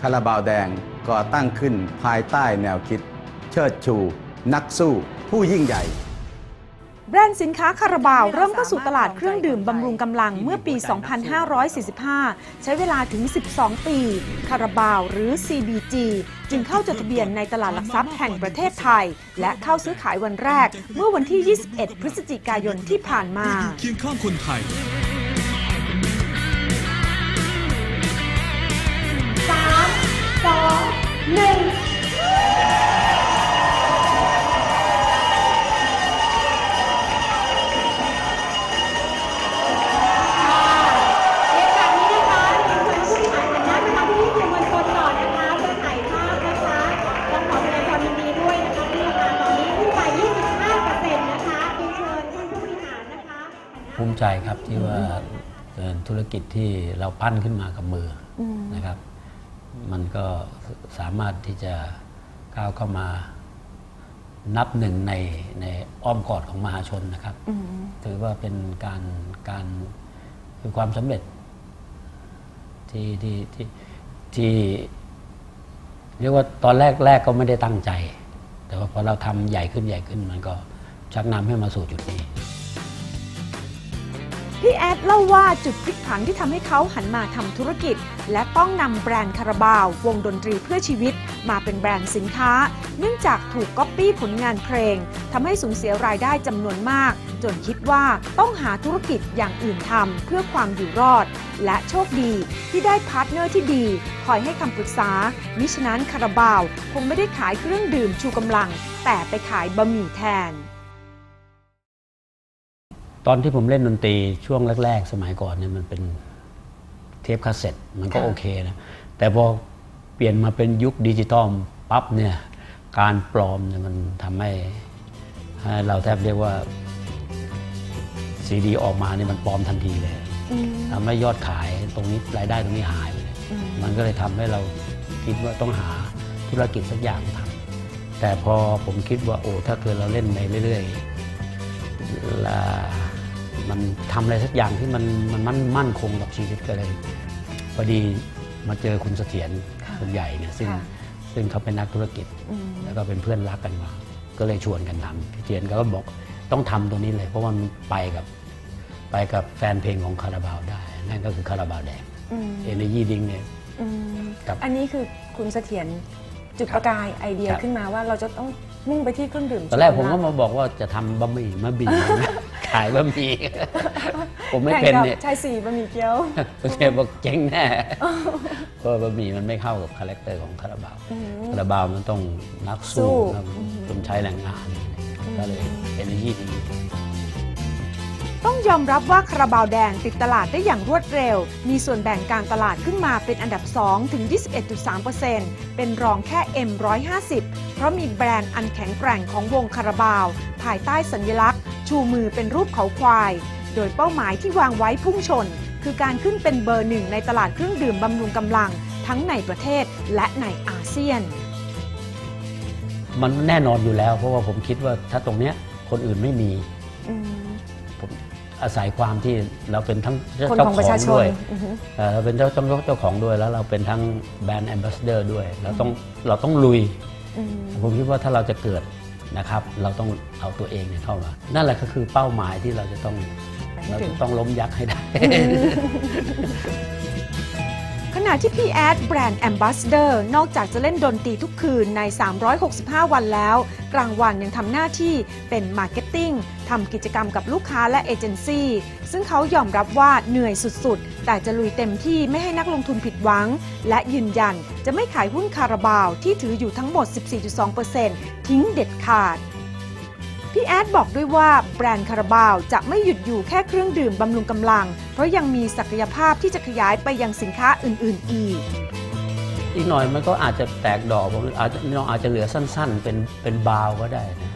คาราบาวแดงก่อตั้งขึ้นภายใต้แนวคิด เชิดชู นักสู้ ผู้ยิ่งใหญ่ แบรนด์สินค้าคาราบาว เริ่มเข้าสู่ตลาดเครื่องดื่มบำรุงกำลังเมื่อปี 2545 ใช้เวลาถึง 12 ปี คาราบาวหรือ CBG จึงเข้าจดทะเบียนในตลาดหลักทรัพย์แห่งประเทศไทย และเข้าซื้อขายวันแรกเมื่อวันที่ 21 พฤศจิกายนที่ผ่านมาเคียงข้างคนไทย ภูมิใจครับที่ว่าเป็นธุรกิจที่เราปั้นขึ้นมากับมืออนะครับ มันก็สามารถที่จะก้าวเข้ามานับหนึ่งในในอ้อมกอดของมหาชนนะครับ ถือว่าเป็นการการคือความสำเร็จที่ที่ที่ที่เรียกว่าตอนแรกแรกก็ไม่ได้ตั้งใจ แต่ว่าพอเราทำใหญ่ขึ้นใหญ่ขึ้นมันก็ชักนำให้มาสู่จุดนี้ พี่แอดเล่าว่าจุดพลิกผันที่ทำให้เขาหันมาทำธุรกิจ และต้องนำแบรนด์คาราบาว วงดนตรีเพื่อชีวิต มาเป็นแบรนด์สินค้า เนื่องจากถูกก๊อปปี้ผลงานเพลงทำให้สูญเสียรายได้จำนวนมาก จนคิดว่าต้องหาธุรกิจอย่างอื่นทำเพื่อความอยู่รอด และโชคดีที่ได้พาร์ทเนอร์ที่ดี คอยให้คำปรึกษา มิฉะนั้นคาราบาว คงไม่ได้ขายเครื่องดื่มชูกำลัง แต่ไปขายบะหมี่แทน ตอนที่ผมเล่นดนตรีช่วงแรก ๆ สมัยก่อนเนี่ยมันเป็นเทปคาสเซ็ตมันก็ค่ะโอเคนะ แต่พอเปลี่ยนมาเป็นยุคดิจิตอลปั๊บเนี่ยการปลอมเนี่ยมันทำให้ให้เราแทบเรียกว่าซีดีออกมาเนี่ยมันปลอมทันทีเลยทำให้ยอดขายตรงนี้รายได้ตรงนี้หายไปเลยมันก็เลยทำให้เราคิดว่าต้องหาธุรกิจสักอย่างทำแต่พอผมคิดว่าโอ้ถ้าเกิดเราเล่นไปเรื่อยๆและ มันทำอะไรสักอย่างที่มันมันมั่นมั่นคงกับชีวิตก็เลยพอดีมาเจอคุณเสถียรค่ะคนใหญ่เนี่ยซึ่งค่ะซึ่งเขาเป็นนักธุรกิจแล้วก็เป็นเพื่อนรักกันมาก็เลยชวนกันทำพี่เทียนก็บอกต้องทำตัวนี้เลย เพราะว่ามันไปกับไปกับแฟนเพลงของคาราบาวได้ นั่นก็คือคาราบาวแดงเอเนจีดิงเนี่ยอืมครับอันนี้คือคุณเสถียร จุดประกายไอเดียครับขึ้นมาว่าเราจะต้องมุ่งไปที่เครื่องดื่มตอนแรกผมชูก็กำลังมาบอกว่าจะทำบะหมี่มะบี่นะขายบะหมี่ผมไม่เป็นแข่งกับเนี่ยชายสี่บะหมี่เกี๊ยวคุณเทพบอกเจ๊งแน่เพราะบะหมี่มันไม่เข้ากับคาแรคเตอร์ของคาราบาวคาราบาวมันต้องนักสู้สู้ครับต้องใช้แรงงานอะไรอย่างเงี้ยก็เลยเอเนจีดี ต้องยอมรับว่าคาราบาวแดงติดตลาดได้อย่างรวดเร็ว มีส่วนแบ่งการตลาดขึ้นมาเป็นอันดับ 2 ถึง 21.3%เป็นรองแค่ M150 เพราะมีแบรนด์อันแข็งแกร่งของวงคาราบาว ภายใต้สัญลักษณ์ ชูมือเป็นรูปเขาควาย โดยเป้าหมายที่วางไว้พุ่งชน คือการขึ้นเป็นเบอร์หนึ่งในตลาดเครื่องดื่มบำรุงกำลัง ทั้งในประเทศและในอาเซียน มันแน่นอนอยู่แล้ว เพราะว่าผมคิดว่าถ้าตรงเนี้ยคนอื่นไม่มีผม อาศัยความที่เราเป็นทั้งเจ้าคนเจ้าของขประอชางชนด้วยอือฮึ เอ่อเราเป็นเจ้าเจ้าเจ้าของด้วยแล้วเราเป็นทั้งแบรนด์แอมบาสเดอร์ด้วยเราต้องเราต้องลุยผมคิดว่าถ้าเราจะเกิดนะครับ เราต้องเอาตัวเองเนี่ยเข้ามา นั่นแหละก็คือเป้าหมายที่เราจะต้องเราจะต้องล้มยักษ์ให้ได้ ขณะที่พี่แอดแบรนด์แอมบ s สเดอร์นอกจากจะเล่นดนตรีทุกคืนใน 365 วันแล้ว กลางวันยังทำหน้าที่เป็นมาร์เก็ตติ้ง ทำกิจกรรมกับลูกค้าและเอเจนซี่ซึ่งเขายอมรับว่าเหนื่อยสุดๆ แต่จะลุยเต็มที่ไม่ให้นักลงทุนผิดหวัง และยืนยันจะไม่ขายหุ้นคาราบาวที่ถืออยู่ทั้งหมด 14.2%ทิ้งเด็ดขาดพี่แอดบอกด้วยว่าแบรนด์คาราบาวจะไม่หยุดอยู่แค่เครื่องดื่มบำรุงกำลัง เพราะยังมีศักยภาพที่จะขยายไปยังสินค้าอื่น ๆ อีก อีกหน่อยมันก็อาจจะแตกดอกอาจจะน้องอาจจะเหลือสั้น ๆ เป็นเป็นบาวก็ได้นะ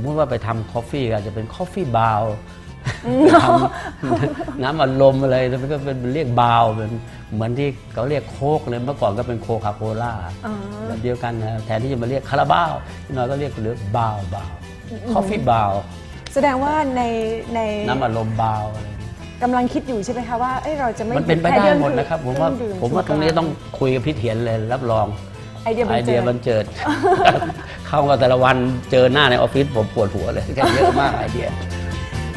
มมุติว่าไปทำคอฟฟี่อาจจะเป็นคอฟฟี่บาวทำน้ำอัดลมอะไรแล้วมันก็เป็นเรียกบาวเป็นเหมือนที่เขาเรียกโคกเลยเมื่อก่อนก็เป็นโคคาโคล่าแบบเดียวกันนะแทนที่จะมาเรียกคาราบาวอีกหน่อยก็เรียกเหลือบาวบาวคอฟฟี่บาวแสดงว่าในในน้ำอัดลมบาวอะไรใกำลังคิดอยู่ใช่ไหมคะว่าเอ้ยเราจะไม่มันเป็นไปแค่ได้รื่องหมดนะครับผมว่าเครื่องดื่ผมว่าตรงนี้ชูกำลัต้องคุยกับพี่เถียนเลยรับรอง ไอเดียบัไอนเดีเจิยดบันเจิด เข้ามาแต่ละวันเจอหน้าในออฟฟิศผมปวดหัวเลยแกเยอะมากไอเดีย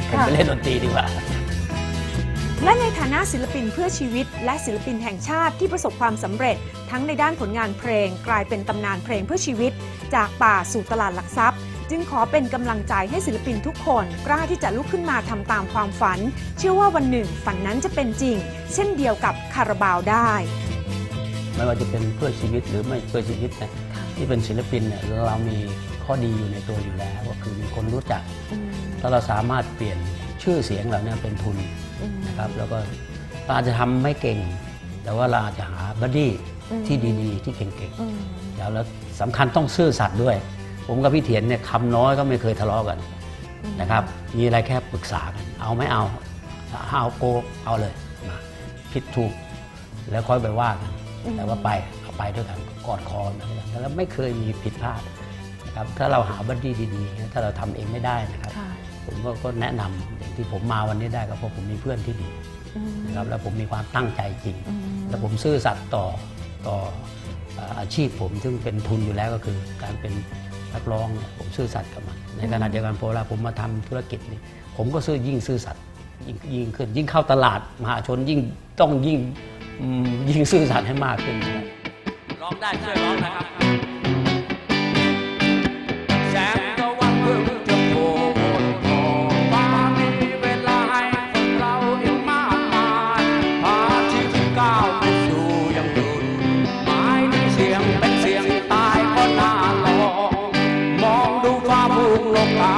ผมไปเล่นดนตรีดีกว่า และในฐานะศิลปินเพื่อชีวิต และศิลปินแห่งชาติที่ประสบความสำเร็จ ทั้งในด้านผลงานเพลง กลายเป็นตำนานเพลงเพื่อชีวิต จากป่าสู่ตลาดหลักทรัพย์ จึงขอเป็นกำลังใจให้ศิลปินทุกคน กล้าที่จะลุกขึ้นมาทำตามความฝัน เชื่อว่าวันหนึ่งฝันนั้นจะเป็นจริง เช่นเดียวกับคาราบาวได้ ไม่ว่าจะเป็นเพื่อชีวิตหรือไม่เพื่อชีวิตนะที่เป็นศิลปินเนี่ยเรามีข้อดีอยู่ในตัวอยู่แล้ว ก็คือมีคนรู้จักถ้าเราสามารถเปลี่ยนชื่อเสียงเราเนี่ยเป็นทุนนะครับแล้วก็เราอาจจะทำไม่เก่ง แต่ว่าเราอาจจะหาบัดดี้ที่ดีๆ ที่เก่งๆแล้วแล้วสำคัญต้องซื่อสัตย์ด้วย ผมกับพี่เถียนเนี่ยคำน้อยก็ไม่เคยทะเลาะกันนะครับ มีอะไรแค่ปรึกษากัน เอาไม่เอาเอาโกเอาเลยมาผิดถูกแล้วค่อยไปว่ากัน แต่ว่าไปเอาไปด้วยกันกอดคอกันแล้วไม่เคยมีผิดพลาดนะครับถ้าเราหาบัดดี้ดีๆถ้าเราทำเองไม่ได้นะครับ ผมก็ก็แนะนำอย่างที่ผมมาวันนี้ได้ก็เพราะผมมีเพื่อนที่ดีนะครับแล้วผมมีความตั้งใจจริง แล้วผมซื่อสัตย์ต่อต่อเอ่ออาชีพผมซึ่งเป็นทุนอยู่แล้วก็คือการเป็นนักร้องเนี่ยผมซื่อสัตย์กับมัน ในขณะเดียวกันพอเวลาผมมาทำธุรกิจนี่ผมก็ซื่อยิ่งซื่อสัตย์ยิ่งยิ่งขึ้น ยิ่งเข้าตลาดมหาชนยิ่งต้องยิ่งอืม ยิ่งซื่อสัตย์ให้มากขึ้นนะครับร้องได้ช่วยร้องนะครับแสงตะวันเพิ่งจะโผล่พ้นฟ้ามีเวลาให้คนเราอีกมากมายพาชีวิตก้าวไปสู่ยังดุนหมายในเสียงเป็นเสียงตายก็น่าลองมองดูฟ้าภูงโลกา